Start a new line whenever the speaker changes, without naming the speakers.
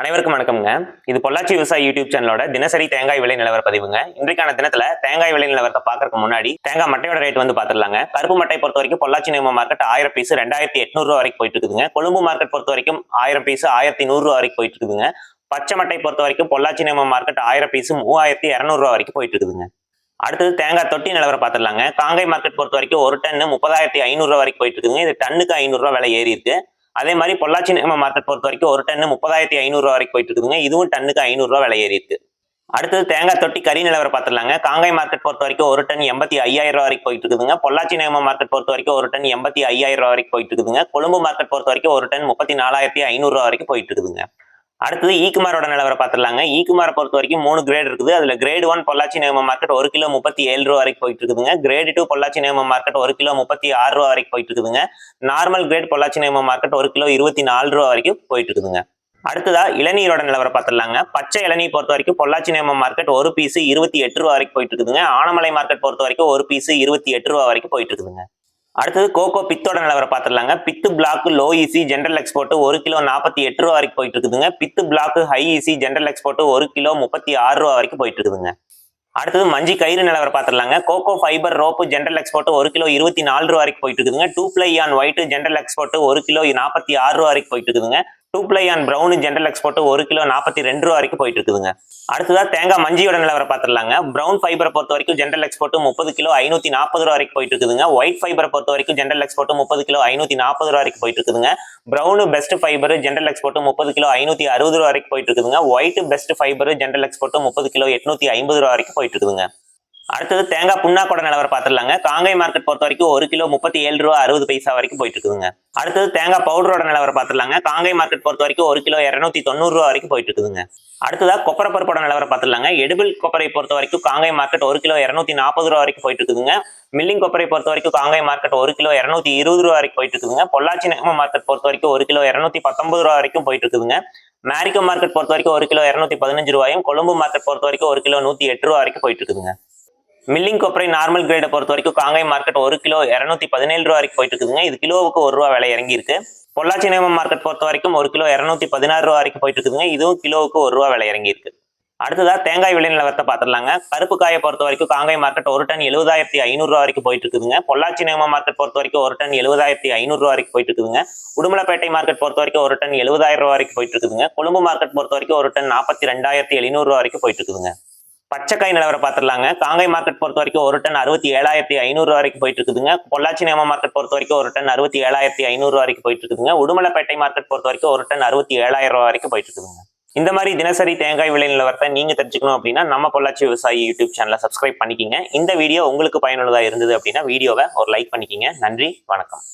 அனைவருக்கும் வணக்கம்ங்க. இது பொள்ளாச்சி விவசாய யூடியூப் சேனலோட தினசரி தேங்காய் விலை நிலவர பதிவுங்க. இன்றைக்கான தினத்துல தேங்காய் விலை நிலவரத்தை பார்க்கறதுக்கு முன்னாடி தேங்காய் மட்டையோட ரேட் வந்து பாத்துடலாங்க கருப்பு மட்டை பொறுத்த வரைக்கும் பொள்ளாச்சி நியம மார்க்கெட் ஆயிரம் பீஸ் ரெண்டாயிரத்தி எட்நூறு ரூபா வரைக்கும் போயிட்டு இருக்குதுங்க. கொழும்பு மார்க்கெட் பொறுத்த வரைக்கும் ஆயிரம் பீஸ் ஆயிரத்தி நூறு ரூபா வரைக்கும் போயிட்டு இருக்குதுங்க. பச்சை மட்டை பொறுத்த வரைக்கும் பொள்ளாச்சி நியம மார்க்கெட் ஆயிரம் பீஸ் மூவாயிரத்தி இரநூறு ரூபா வரைக்கும் போயிட்டு இருக்குதுங்க. அடுத்தது தேங்காய் தொட்டி நிலவரம் பார்த்துடலாங்க. காங்கை மார்க்கெட் பொறுத்த வரைக்கும் ஒரு டன்னு முப்பதாயிரத்தி ஐநூறு ரூபா வரைக்கும் போயிட்டு இருக்குதுங்க. இது டன்னுக்கு ஐநூறுரூவா விலை ஏறி இருக்கு அதே மாதிரி பொள்ளாச்சி நேம மார்க்கெட் பொறுத்த வரைக்கும் ஒரு டன்னு முப்பதாயிரத்தி ஐநூறுரூவா வரைக்கும் போயிட்டு இருக்குங்க இதுவும் டன்னுக்கு ஐநூறுரூவா விலை ஏறி இருக்கு அடுத்தது தேங்காய் தொட்டி கறி நிலவரம் பார்த்துடலாங்க. காங்கை மார்க்கெட் பொறுத்த வரைக்கும் ஒரு டன் எண்பத்தி ஐயாயிரம் ரூபா வரைக்கும் போயிட்டு இருக்குதுங்க பொள்ளாச்சி நேம மார்க்கெட் பொறுத்த வரைக்கும் ஒரு டன் எண்பத்தி ஐயாயிரம் ரூபா வரைக்கும் போயிட்டு இருக்குதுங்க கொழும்பு மார்க்கெட் பொறுத்த வரைக்கும் ஒரு டன் முப்பத்தி நாலாயிரத்தி ஐநூறு ரூபா வரைக்கும் போயிட்டு இருக்குதுங்க அடுத்தது e ஈக்குமாரோட நிலவரை பார்த்துடலாங்க. E ஈக்குமாரை பொறுத்த வரைக்கும் மூணு கிரேட் இருக்குது. அதில் கிரேட் ஒன் பொள்ளாச்சி நேம மார்க்கெட் ஒரு கிலோ முப்பத்தி ஏழு ரூபா வரைக்கும் போயிட்டு இருக்குதுங்க. கிரேட் டூ பொள்ளாச்சி நேம மார்க்கெட் ஒரு கிலோ முப்பத்தி ஆறு ரூபா வரைக்கும் போயிட்டு இருக்குதுங்க. நார்மல் கிரேட் பொள்ளாச்சி நேம மார்க்கெட் ஒரு கிலோ இருபத்தி நாலு ரூபா வரைக்கும் போயிட்டு இருக்குதுங்க. அடுத்ததா இளநீரோட நிலவரம் பார்த்துடலாங்க. பச்சை இளநீர் பொறுத்த வரைக்கும் பொள்ளாச்சி நேம மார்க்கெட் ஒரு பீஸ் இருபத்தி எட்டு ரூபா வரைக்கும் போயிட்டு இருக்குதுங்க. ஆனமலை மார்க்கெட் பொறுத்த வரைக்கும் ஒரு பீஸ் இருபத்தி எட்டு ரூபா வரைக்கும் போயிட்டு இருக்குதுங்க. அடுத்தது கோகோ பித்தோட நிலவரம் பார்த்துடலாங்க. Pith block low EC general export ஒரு கிலோ நாற்பத்தி எட்டு ரூபா வரைக்கும் போயிட்டு இருக்குதுங்க. Pith block high EC general export ஒரு கிலோ முப்பத்தி ஆறு ரூபா வரைக்கும் போயிட்டு இருக்குதுங்க. அடுத்தது மஞ்சி கயிறு நிலவரம் பார்த்துடலாங்க. Coco fibre rope general export ஒரு கிலோ இருபத்தி நாலு ரூபா வரைக்கும் போயிட்டு இருக்குதுங்க. Two ply on white general export ஒரு கிலோ நாற்பத்தி ஆறு ரூபா வரைக்கும் போயிட்டு இருக்குதுங்க. Two ply on brown general export ஒரு கிலோ நாற்பத்தி ரெண்டு ரூபா வரைக்கும் போயிட்டு இருக்குதுங்க. அடுத்ததா தேங்காய் மஞ்சியோட நிலவரை பார்த்துடலாங்க. ப்ரௌன் ஃபைபரை பொறுத்த வரைக்கும் ஜென்ரல் எக்ஸ்போர்ட் முப்பது கிலோ ஐநூத்தி நாற்பது ரூபா வரைக்கும் போயிட்டு இருக்குதுங்க. ஒயிட் ஃபைபரை பொறுத்த வரைக்கும் ஜென்ரல் எக்ஸ்போர்ட் முப்பது கிலோ ஐநூத்தி நாற்பது ரூபா வரைக்கும் போயிட்டு இருக்குதுங்க. Brown best fibre general export முப்பது கிலோ ஐநூத்தி அறுபது ரூபா வரைக்கும் போயிட்டு இருக்குதுங்க. White best fibre general export முப்பது கிலோ எட்நூத்தி ஐம்பது ரூபா வரைக்கும் போயிட்டு இருக்குதுங்க. அடுத்தது தேங்காய் புண்ணாக்கோட நிலவரம் பார்த்துடலாங்க. காங்கை மார்க்கெட் பொறுத்த வரைக்கும் ஒரு கிலோ முப்பத்தி ஏழு ரூபா அறுபது பைசா வரைக்கும் போயிட்டு இருக்குதுங்க அடுத்தது தேங்காய் பவுடரோட நிலவரம் பார்த்துடலாங்க. காங்கை மார்க்கெட் பொறுத்த வரைக்கும் ஒரு கிலோ இரநூத்தி தொண்ணூறு ரூபா வரைக்கும் போயிட்டு இருக்குதுங்க அடுத்ததா கொப்பரை பருப்போட நிலவரம் பார்த்துடலாங்க. எடுபிள் கொப்பரை பொறுத்த வரைக்கும் காங்கை மார்க்கெட் ஒரு கிலோ இரநூத்தி நாற்பது ரூபா வரைக்கும் போயிட்டு இருக்குதுங்க மில்லிங் கொப்பரை பொறுத்த வரைக்கும் காங்கை மார்க்கெட் ஒரு கிலோ இரநூத்தி இருபது ரூபா வரைக்கும் போயிட்டு இருக்குதுங்க பொள்ளாச்சி நகம மார்க்கெட் பொறுத்த வரைக்கும் ஒரு கிலோ இரநூத்தி பத்தொன்பது ரூபா வரைக்கும் போயிட்டு இருக்குதுங்க மேரிக்கோ மார்க்கெட் பொறுத்த வரைக்கும் ஒரு கிலோ இரநூத்தி பதினஞ்சு ரூபாயும் கொழும்பு மார்க்கெட் பொறுத்த வரைக்கும் ஒரு கிலோ நூத்தி எட்டு ரூபா வரைக்கும் போயிட்டு இருக்குதுங்க மில்லிங் கொப்பரை நார்மல் கிரேடை பொறுத்த வரைக்கும் காங்கை மார்க்கெட் ஒரு கிலோ இரநூத்தி பதினேழு ரூபா வரைக்கும் போயிட்டு இருக்குதுங்க. இது கிலோவுக்கு ஒரு ரூபா விலை இறங்கி இருக்கு பொள்ளாச்சி நேமம் மார்க்கெட் பொறுத்த வரைக்கும் ஒரு கிலோ இரநூத்தி பதினாறு ரூபா வரைக்கும் போயிட்டு இருக்குதுங்க. இதுவும் கிலோவுக்கு ஒரு ரூபா விலை இறங்கி இருக்கு அடுத்ததா தேங்காய் விலை நிலவரத்தை பார்த்துடலாங்க. கருப்பு காயை பொறுத்த வரைக்கும் காங்காய் மார்க்கெட் ஒரு டன் எழுபதாயிரத்தி ஐநூறு ரூபா வரைக்கும் போயிட்டு இருக்குதுங்க. பொள்ளாச்சி நேம மார்க்கெட் பொறுத்த வரைக்கும் ஒரு டன் எழுபதாயிரத்தி ஐநூறு ரூபா வரைக்கும் போயிட்டு இருக்குதுங்க. உடுமலைப்பேட்டை மார்க்கெட் பொறுத்த வரைக்கும் ஒரு டன் எழுபதாயிரம் ரூபா வரைக்கும் போயிட்டு இருக்குதுங்க. கொழும்பு மார்க்கெட் பொறுத்த வரைக்கும் ஒரு டன் நாற்பத்தி ரெண்டாயிரத்தி எழுநூறு ரூபா வரைக்கும் போயிட்டு இருக்குதுங்க. பச்சைக்காய் நிலவரம் பார்த்துடலாங்க. காங்கை மார்க்கெட் பொறுத்த வரைக்கும் ஒரு டன் அறுபத்தி ஏழாயிரத்தி ஐநூறு வரைக்கும் போயிட்டு இருக்குதுங்க பொள்ளாச்சி நேம மார்க்கெட் பொறுத்த வரைக்கும் ஒரு டன் அறுபத்தி ஏழாயிரத்தி ஐநூறு வரைக்கும் போயிட்டு இருக்குதுங்க உடுமலைப்பேட்டை மார்க்கெட் பொறுத்த வரைக்கும் ஒரு டன் அறுபத்தி ஏழாயிரம் ரூபா வரைக்கும் போயிட்டு இருக்குதுங்க இந்த மாதிரி தினசரி தேங்காய் விலை நிலவரத்தை நீங்க தெரிஞ்சுக்கணும் அப்படின்னா நம்ம பொள்ளாச்சி விவசாயி யூடியூப் சேனலை சப்ஸ்கிரைப் பண்ணிக்கிங்க. இந்த வீடியோ உங்களுக்கு பயனுள்ளதாக இருந்தது அப்படின்னா வீடியோவை ஒரு லைக் பண்ணிக்கிங்க. நன்றி வணக்கம்.